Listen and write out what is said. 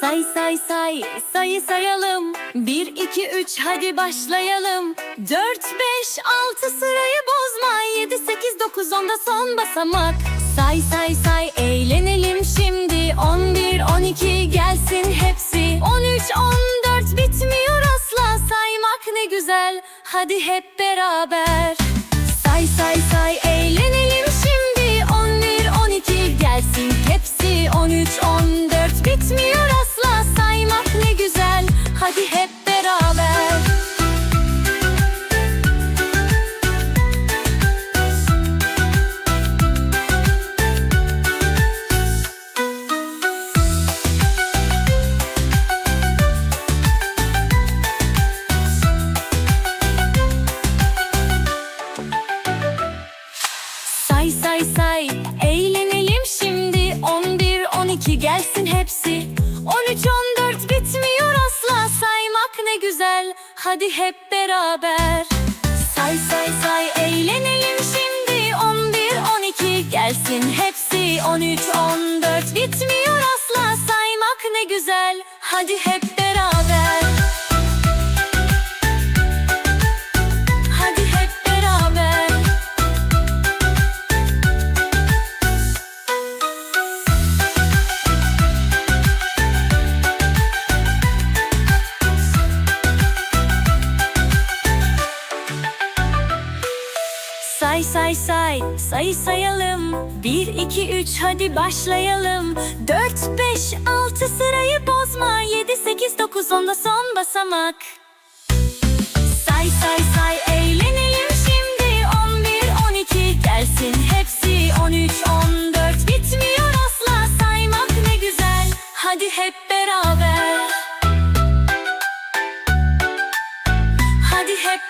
Say say say sayı sayalım. 1 2 3 hadi başlayalım. 4 5 6 sırayı bozma. 7 8 9 10'da son basamak. Say say say eğlenelim şimdi. 11 12 gelsin hepsi. 13 14 bitmiyor asla. Saymak ne güzel. Hadi hep beraber. Say say say eğlenelim Say. Eğlenelim şimdi. 11 12 gelsin hepsi. 13 14 bitmiyor asla. Saymak ne güzel. Hadi hep beraber. Say say say. Eğlenelim şimdi. 11 12 gelsin hepsi. 13 14 bitmiyor asla. Saymak ne güzel. Hadi hep beraber Say say say. Sayı sayalım. 1 2 3 hadi başlayalım. 4 5 6 sırayı bozma. 7 8 9 10'da son basamak. Say say say. Eğlenelim şimdi. 11 12 gelsin hepsi. 13 14 bitmiyor asla. Saymak ne güzel. Hadi hep beraber. Hadi hep